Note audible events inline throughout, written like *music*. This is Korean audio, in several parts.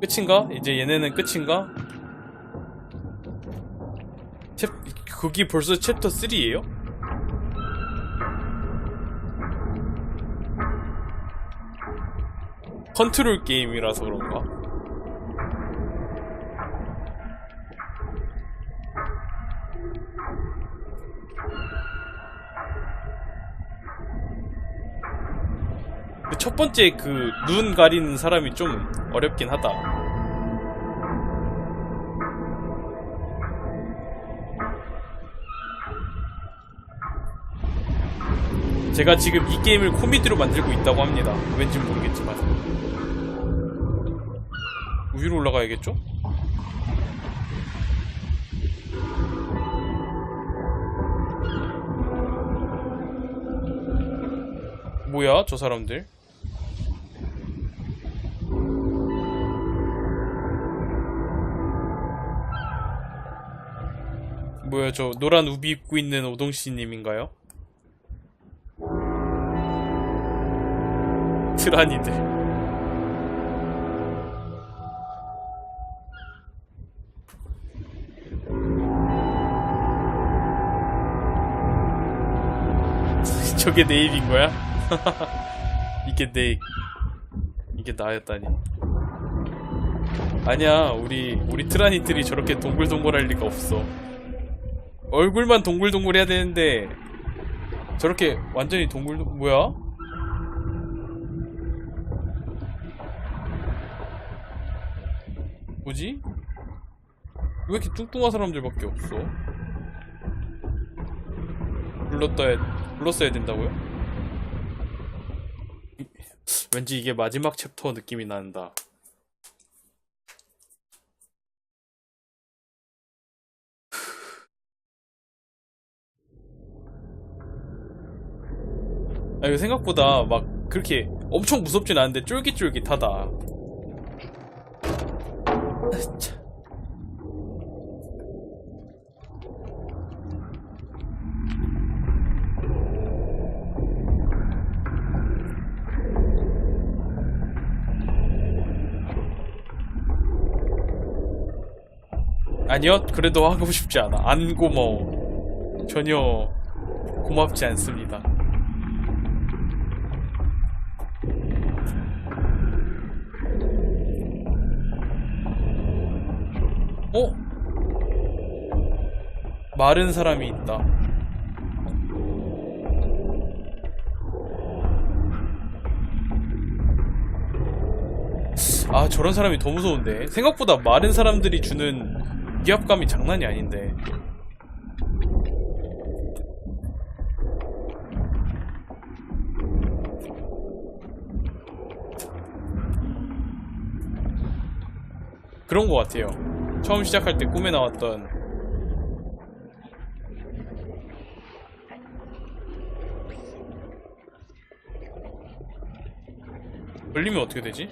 끝인가? 이제 얘네는 끝인가? 챕, 그게 벌써 챕터 3예요? 컨트롤 게임이라서 그런가? 첫 번째 그 눈 가리는 사람이 좀 어렵긴 하다. 제가 지금 이 게임을 코미디로 만들고 있다고 합니다. 왠지 모르겠지만. 위로 올라가야겠죠? 뭐야, 저 사람들? 뭐야, 저 노란 우비 입고 있는 오동씨님인가요? *laughs* 트라니들. *laughs* 저게 내 입인 거야? *laughs* 이게 내 이게 나였다니. 아니야, 우리 우리 트라니들이 저렇게 동글동글할 리가 없어. 얼굴만 동글동글 해야 되는데 저렇게 완전히 동글 뭐야? 뭐지? 왜 이렇게 뚱뚱한 사람들밖에 없어? 불렀다 불렀어야 된다고요? 이- 왠지 이게 마지막 챕터 느낌이 난다. 아 이거 생각보다 막 그렇게 엄청 무섭진 않은데 쫄깃쫄깃하다. 아, 참. 아니요, 그래도 하고 싶지 않아. 안 고마워. 전혀 고맙지 않습니다. 어? 마른 사람이 있다. 아, 저런 사람이 더 무서운데. 생각보다 마른 사람들이 주는 위압감이 장난이 아닌데. 그런 것 같아요. 처음 시작할 때 꿈에 나왔던 걸리면 어떻게 되지?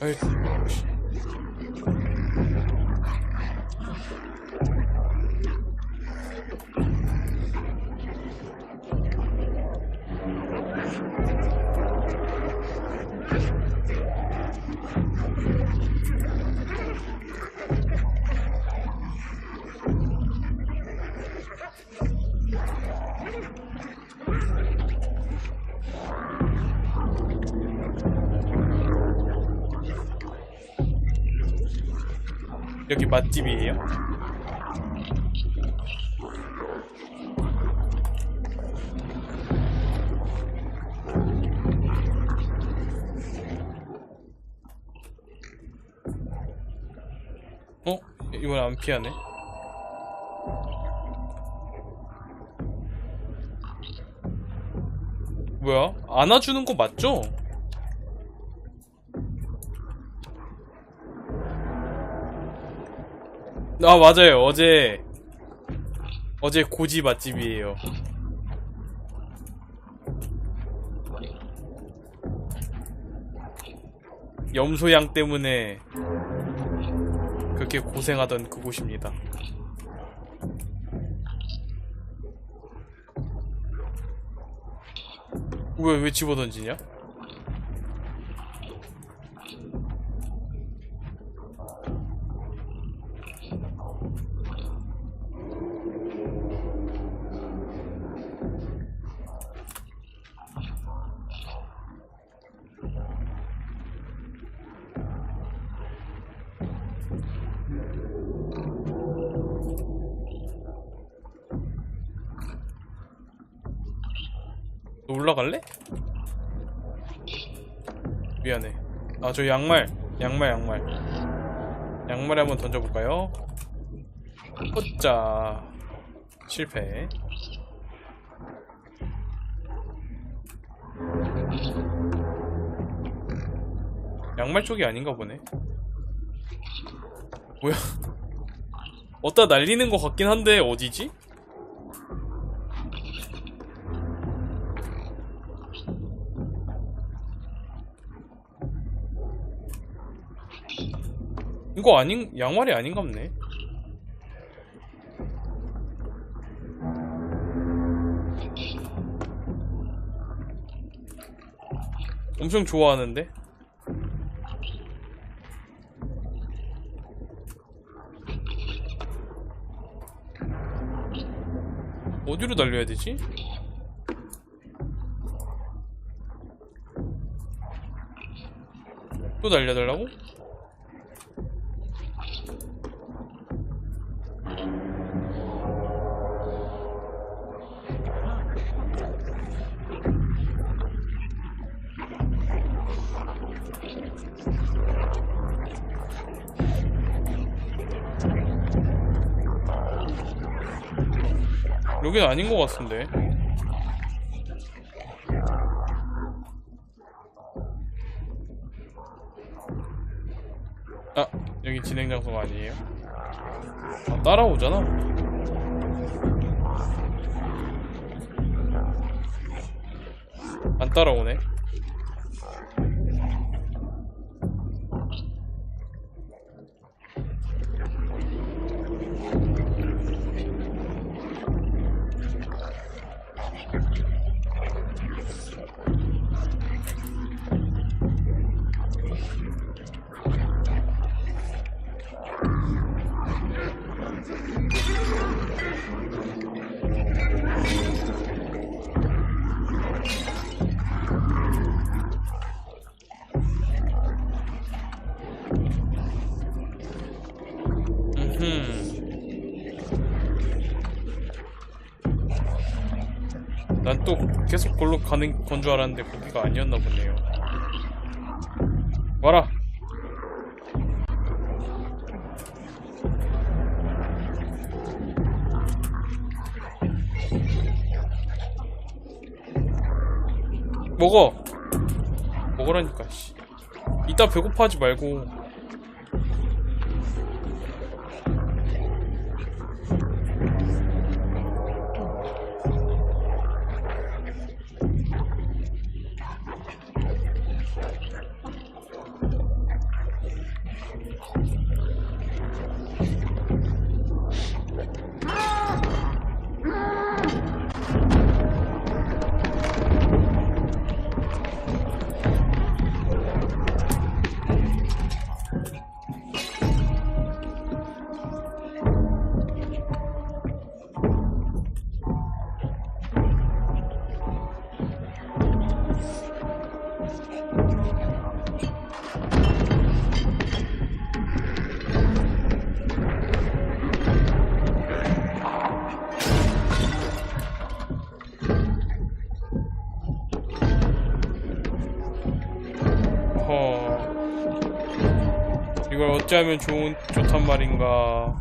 아 여기 맛집이에요? 어? 이건 안 피하네? 뭐야? 안아주는 거 맞죠? 아 맞아요. 어제 어제 고지 맛집이에요. 염소양 때문에 그렇게 고생하던 그곳입니다. 왜 왜 집어던지냐? 올라갈래? 미안해. 아, 저 양말. 양말, 양말. 양말에 한번 던져볼까요? 호짜. 실패. 양말 쪽이 아닌가 보네. 뭐야? *laughs* 어디다 날리는 것 같긴 한데, 어디지? 이거 아닌 양말이 아닌갑네. 엄청 좋아하는데? 어디로 날려야 되지? 또 날려달라고? 여긴 아닌 것 같은데. 아, 여기 진행 장소가 아니에요? 아, 따라오잖아. 안 따라오네. 계속 골로 가는 건 줄 알았는데 거기가 아니었나 보네요. 와라. 먹어. 먹으라니까. 씨. 이따 배고파하지 말고. 어찌하면 좋은 좋단 말인가?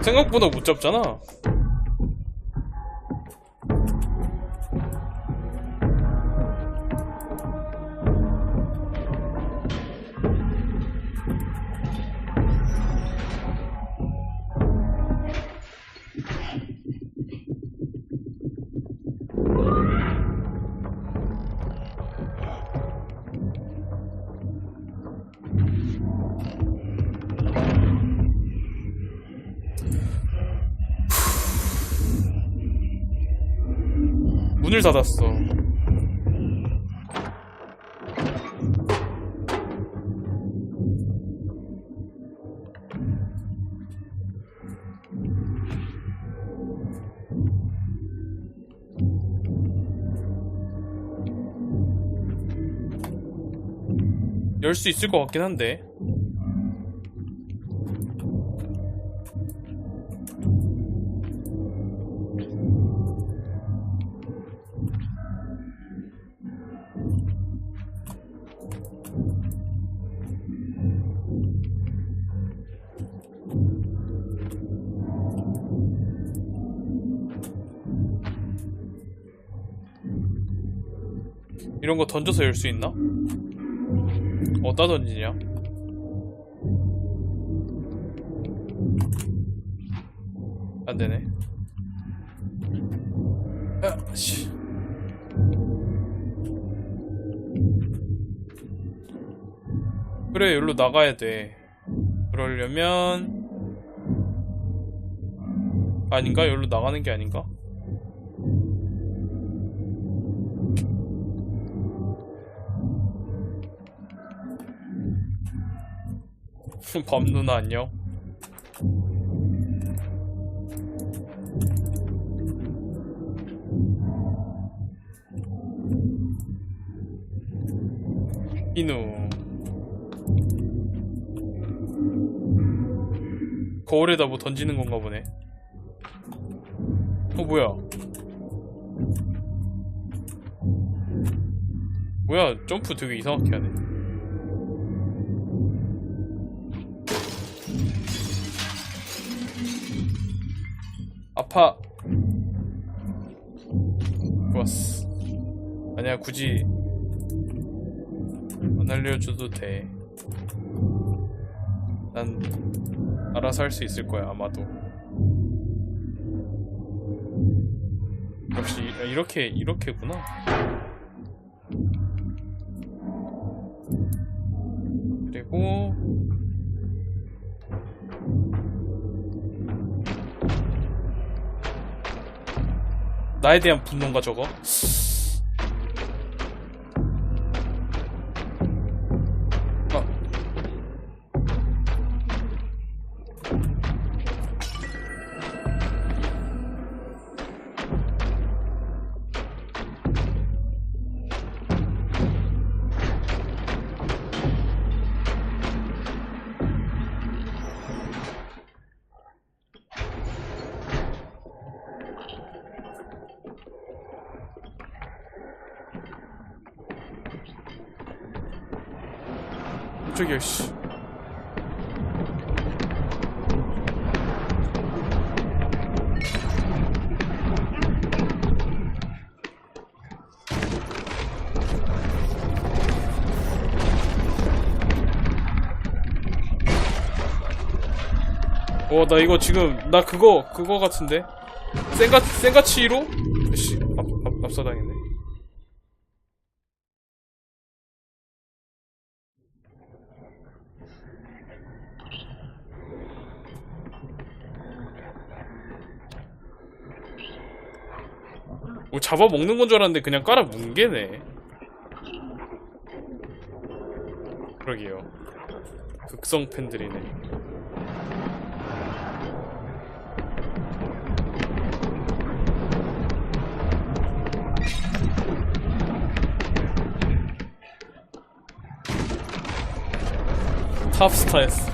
생각보다 못 잡잖아. 문을 닫았어. 열 수 있을 것 같긴 한데. 이런 거 던져서 열 수 있나? 어디다 던지냐? 안 되네. 아, 씨. 그래, 여기로 나가야 돼. 그러려면 아닌가? 여기로 나가는 게 아닌가? 밤 누나 안녕. 이누. 거울에다 뭐 던지는 건가 보네. 어 뭐야? 뭐야 점프 되게 이상하게 하네. 아파. 좋았어. 아니야, 굳이 안 알려줘도 돼. 난 알아서 할 수 있을 거야, 아마도. 역시 아, 이렇게 이렇게구나. 그리고 나에 대한 분노인가 저거? 저기야 씨. 어, 나 이거 지금, 나 그거, 그거 같은데? 센가, 센가치로? 씨, 앞, 앞, 앞서당했네. 뭐 잡아먹는 건 줄 알았는데 그냥 깔아 뭉개네. 그러게요. 극성 팬들이네. 탑스타였어.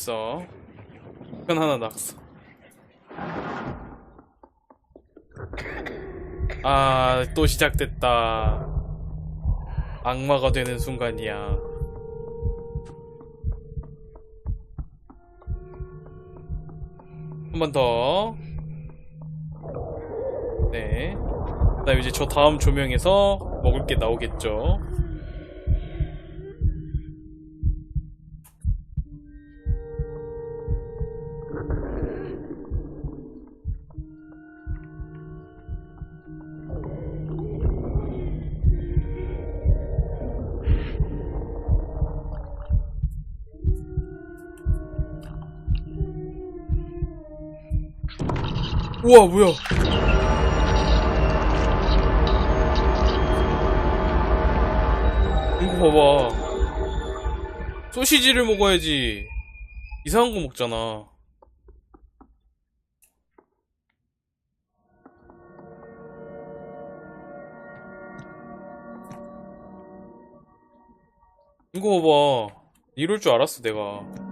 됐어. 편 하나 낙서. 아, 또 시작됐다. 악마가 되는 순간이야. 한 번 더. 네. 그 다음 이제 저 다음 조명에서 먹을 게 나오겠죠. 우와 뭐야? 이거 봐봐. 소시지를 먹어야지. 이상한 거 먹잖아. 이거 봐봐. 이럴 줄 알았어, 내가.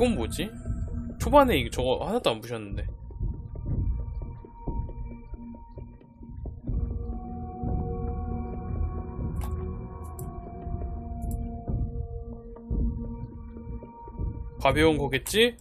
이건 뭐지? 초반에 저거 하나도 안 부셨는데. 가벼운 거겠지?